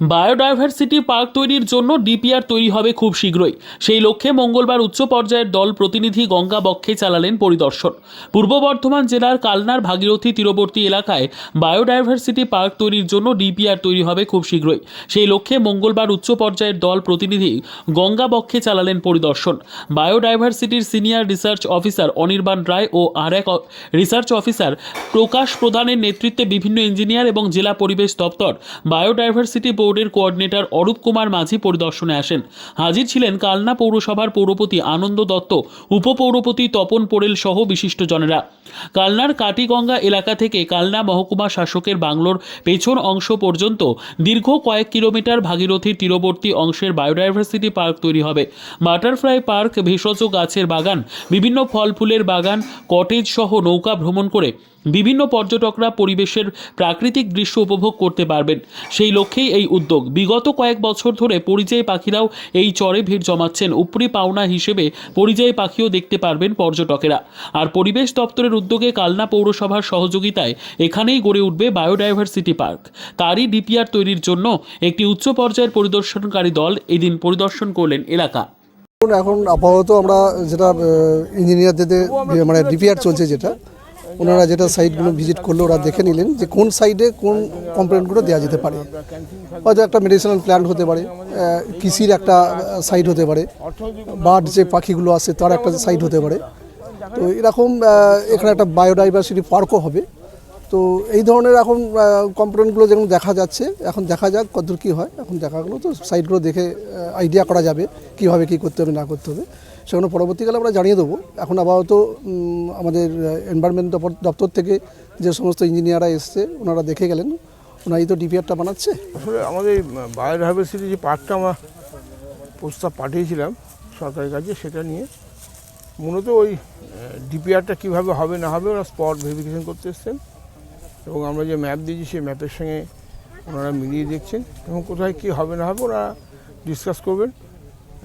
Biodiversity park তৈরির জন্য DPR তৈরি হবে খুব শীঘ্রই। সেই লক্ষ্যে মঙ্গলবার উচ্চ পর্যায়ের দল প্রতিনিধি গঙ্গা বক্ষে চালালেন পরিদর্শন। পূর্ব বর্ধমান জেলার কালনার ভাগীরথী তীরবর্তী এলাকায় বায়োডাইভার্সিটি পার্ক তৈরির জন্য ডিপিআর তৈরি হবে খুব শীঘ্রই। সেই লক্ষ্যে মঙ্গলবার উচ্চ পর্যায়ের দল প্রতিনিধি গঙ্গা বক্ষে চালালেন পরিদর্শন। বায়োডাইভার্সিটির senior research officer Anirban Roy ও আর এক রিসার্চ অফিসার প্রকাশ প্রধানের নেতৃত্বে বিভিন্ন ইঞ্জিনিয়ার এবং জেলা পরিবেশ দপ্তর বায়োডাইভার্সিটি বোর্ডের কোঅর্ডিনেটর অরূপ কুমার মাঝি পরিদর্শনে আসেন। হাজির ছিলেন কালনা পৌরসভার পৌরপতি আনন্দ দত্ত, উপপৌরপতি তপন পোড়েল সহ বিশিষ্টজনেরা কালনার কাটিগঙ্গা এলাকা থেকে কালনা মহকুমা শাসকের বাংলোর পেছন অংশ পর্যন্ত দীর্ঘ কয়েক কিলোমিটার ভাগীরথীর তীরবর্তী অংশের বায়োডাইভার্সিটি পার্ক তৈরি হবে। বাটারফ্লাই পার্ক, ভেষজ গাছের বাগান, বিভিন্ন ফল ফুলের বাগান, কটেজ সহ নৌকা ভ্রমণ করে বিভিন্ন পর্যটকরা পরিবেশের প্রাকৃতিক দৃশ্য উপভোগ করতে পারবেন। সেই লক্ষ্যেই এই উদ্যোগ। বিগত কয়েক বছর ধরে পরিযায়ী পাখিরাও এই চরে ভিড় জমাচ্ছেন। উপরি পাওনা হিসেবে পরিযায়ী পাখিও দেখতে পারবেন পর্যটকেরা। আর পরিবেশ দপ্তরের উদ্যোগে কালনা পৌরসভার সহযোগিতায় এখানেই গড়ে উঠবে বায়োডাইভার্সিটি পার্ক। তারই ডিপিআর তৈরির জন্য একটি উচ্চ পর্যায়ের পরিদর্শনকারী দল এদিন পরিদর্শন করলেন এলাকা। এখন আপাতত আমরা যেটা ইঞ্জিনিয়ারদের মানে ডিপিআর চলছে যেটা ওনারা যেটা সাইটগুলো ভিজিট করল, ওরা দেখে নিলেন যে কোন সাইডে কোন কমপ্লেনগুলো দেওয়া যেতে পারে। হয়তো একটা মেডিসিনাল প্ল্যান্ট হতে পারে কৃষির একটা সাইট হতে পারে বার্ড যে পাখিগুলো আছে তার একটা সাইট হতে পারে। তো এরকম এখানে একটা বায়োডাইভার্সিটি পার্কও হবে। তো এই ধরনের এখন কমপ্লেনগুলো যেমন দেখা যাচ্ছে, এখন দেখা যাক কতদূর কী হয়, এখন দেখা গেলো তো সাইটগুলো দেখে আইডিয়া করা যাবে কীভাবে কী করতে হবে, না করতে হবে। সেগুলো পরবর্তীকালে আমরা জানিয়ে দেবো। এখন আপাতত আমাদের এনভায়রনমেন্ট দপ্তর থেকে যে সমস্ত ইঞ্জিনিয়াররা এসছে, ওনারা দেখে গেলেন। ওনারাই তো ডিপিআরটা বানাচ্ছে। আসলে আমাদের বায়ো বায়োডাইভার্সিটি যে পার্কটা আমরা প্রস্তাব পাঠিয়েছিলাম সরকারের কাছে, সেটা নিয়ে মূলত ওই ডিপিআরটা কীভাবে হবে, না হবে, ওরা স্পট ভেরিফিকেশন করতে এসছেন। এবং আমরা যে ম্যাপ দিয়েছি, সেই ম্যাপের সঙ্গে ওনারা মিলিয়ে দেখছেন। এবং কোথায় কী হবে, না হবে, ওরা ডিসকাস করবেন।